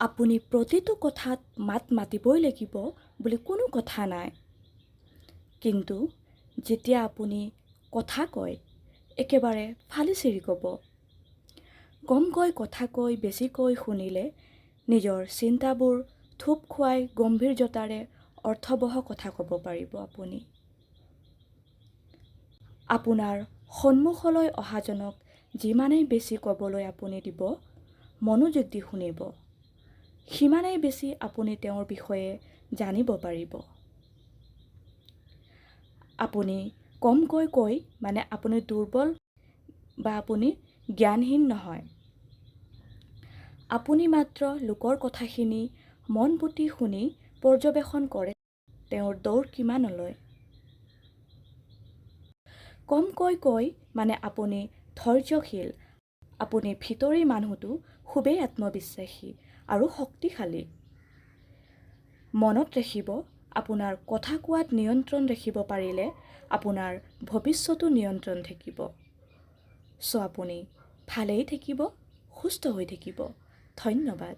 আপুনি প্ৰতিটো কথাত মাত মাতিবই লাগিব বুলি কোনো কথা নাই। কিন্তু যেতিয়া আপুনি কথা কয় একেবাৰে ফালি চিৰি ক'ব। কমকৈ কথা কৈ বেছিকৈ শুনিলে নিজৰ চিন্তাবোৰ থোপ খুৱাই গম্ভীৰ্যতাৰে অৰ্থবহ কথা ক'ব পাৰিব আপুনি। আপোনাৰ সন্মুখলৈ অহাজনক যিমানেই বেছি ক'বলৈ আপুনি দিব মনোযোগ দি শুনিব। সিমানেই বেছি আপুনি তেওঁৰ বিষয়ে জানিব পাৰিব। আপুনি কমকৈ কৈ মানে আপুনি দুৰ্বল বা আপুনি জ্ঞানহীন নহয়। আপুনি মাত্ৰ লোকৰ কথাখিনি মন পুতি শুনি পৰ্যবেক্ষণ কৰে তেওঁৰ দৌৰ কিমানলৈ। কমকৈ কৈ মানে আপুনি ধৈৰ্যশীল আপুনি ভিতৰি মানুহটো খুবেই আত্মবিশ্বাসী। আৰু শক্তিশালী। মনত ৰাখিব, আপোনাৰ কথা কোৱাত নিয়ন্ত্ৰণ ৰাখিব পাৰিলে আপোনাৰ ভৱিষ্যতো নিয়ন্ত্ৰণ থাকিব। চ' আপুনি ভালেই থাকিব, সুস্থ হৈ থাকিব। ধন্যবাদ।